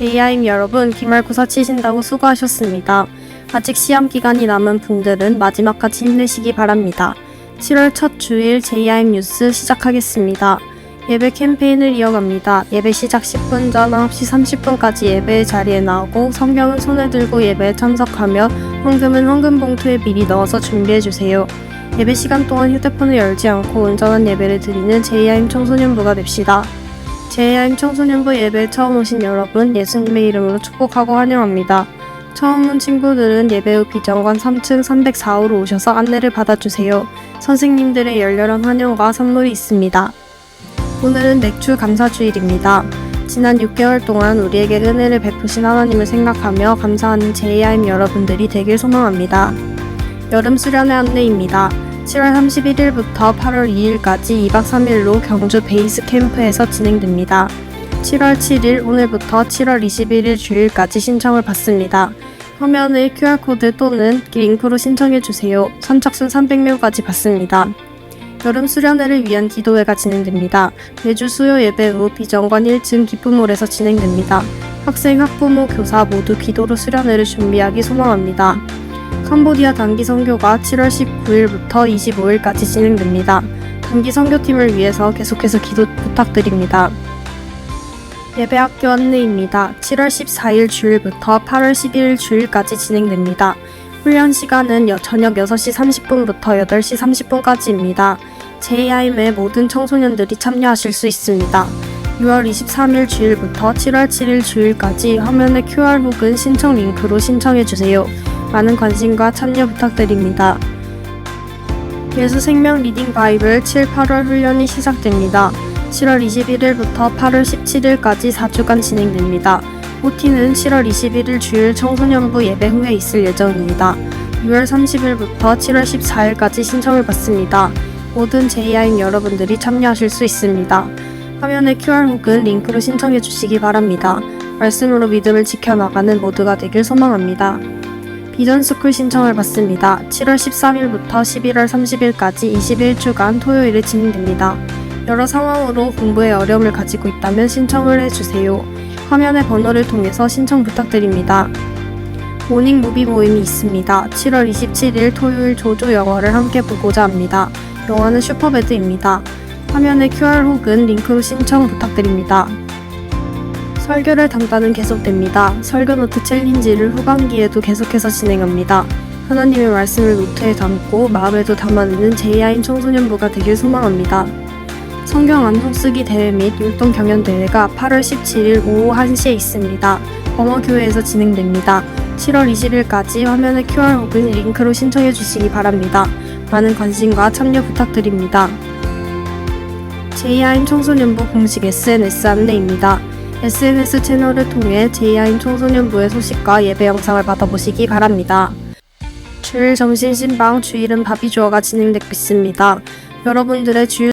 JIM 여러분, 기말 고사 치신다고 수고하셨습니다. 아직 시험 기간이 남은 분들은 마지막까지 힘내시기 바랍니다. 7월 첫 주일 JIM 뉴스 시작하겠습니다. 예배 캠페인을 이어갑니다. 예배 시작 10분 전 9시 30분까지 예배 자리에 나오고 성경은 손에 들고 예배에 참석하며 헌금은 헌금 봉투에 미리 넣어서 준비해주세요. 예배 시간 동안 휴대폰을 열지 않고 온전한 예배를 드리는 JIM 청소년부가 됩시다. JIM 청소년부 예배에 처음 오신 여러분 예수님의 이름으로 축복하고 환영합니다. 처음 온 친구들은 예배 후 비정관 3층 304호로 오셔서 안내를 받아주세요. 선생님들의 열렬한 환영과 선물이 있습니다. 오늘은 맥주 감사주일입니다. 지난 6개월 동안 우리에게 은혜를 베푸신 하나님을 생각하며 감사하는 JIM 여러분들이 되길 소망합니다. 여름 수련회 안내입니다. 7월 31일부터 8월 2일까지 2박 3일로 경주 베이스 캠프에서 진행됩니다. 7월 7일 오늘부터 7월 21일 주일까지 신청을 받습니다. 화면에 QR코드 또는 링크로 신청해 주세요. 선착순 300명까지 받습니다. 여름 수련회를 위한 기도회가 진행됩니다. 매주 수요 예배 후 비정관 1층 기쁨홀에서 진행됩니다. 학생, 학부모, 교사 모두 기도로 수련회를 준비하기 소망합니다. 캄보디아 단기 선교가 7월 19일부터 25일까지 진행됩니다. 단기 선교팀을 위해서 계속해서 기도 부탁드립니다. 예배 학교 안내입니다. 7월 14일 주일부터 8월 11일 주일까지 진행됩니다. 훈련 시간은 여- 저녁 6시 30분부터 8시 30분까지입니다. JIM의 모든 청소년들이 참여하실 수 있습니다. 6월 23일 주일부터 7월 7일 주일까지 화면에 QR 혹은 신청 링크로 신청해 주세요. 많은 관심과 참여 부탁드립니다. 예수 생명 리딩 바이블 7, 8월 훈련이 시작됩니다. 7월 21일부터 8월 17일까지 4주간 진행됩니다. OT는 7월 21일 주일 청소년부 예배 후에 있을 예정입니다. 6월 30일부터 7월 14일까지 신청을 받습니다. 모든 JIM 여러분들이 참여하실 수 있습니다. 화면에 QR 혹은 링크로 신청해 주시기 바랍니다. 말씀으로 믿음을 지켜나가는 모두가 되길 소망합니다. 비전스쿨 신청을 받습니다. 7월 13일부터 11월 30일까지 21주간 토요일에 진행됩니다. 여러 상황으로 공부에 어려움을 가지고 있다면 신청을 해주세요. 화면의 번호를 통해서 신청 부탁드립니다. 모닝 무비 모임이 있습니다. 7월 27일 토요일 조조 영화를 함께 보고자 합니다. 영화는 슈퍼배드입니다. 화면에 QR 혹은 링크로 신청 부탁드립니다. 설교를 담다는 계속됩니다. 설교 노트 챌린지를 후반기에도 계속해서 진행합니다. 하나님의 말씀을 노트에 담고 마음에도 담아내는 JIM 청소년부가 되길 소망합니다. 성경 암송 쓰기 대회 및 율동 경연 대회가 8월 17일 오후 1시에 있습니다. 범어교회에서 진행됩니다. 7월 20일까지 화면에 QR 혹은 링크로 신청해 주시기 바랍니다. 많은 관심과 참여 부탁드립니다. JIM 청소년부 공식 SNS 안내입니다. SNS 채널을 통해 JIM 청소년부의 소식과 예배 영상을 받아보시기 바랍니다. 주일 점심 신방 주일은 바비주어가 진행되고 있습니다. 여러분들의 주일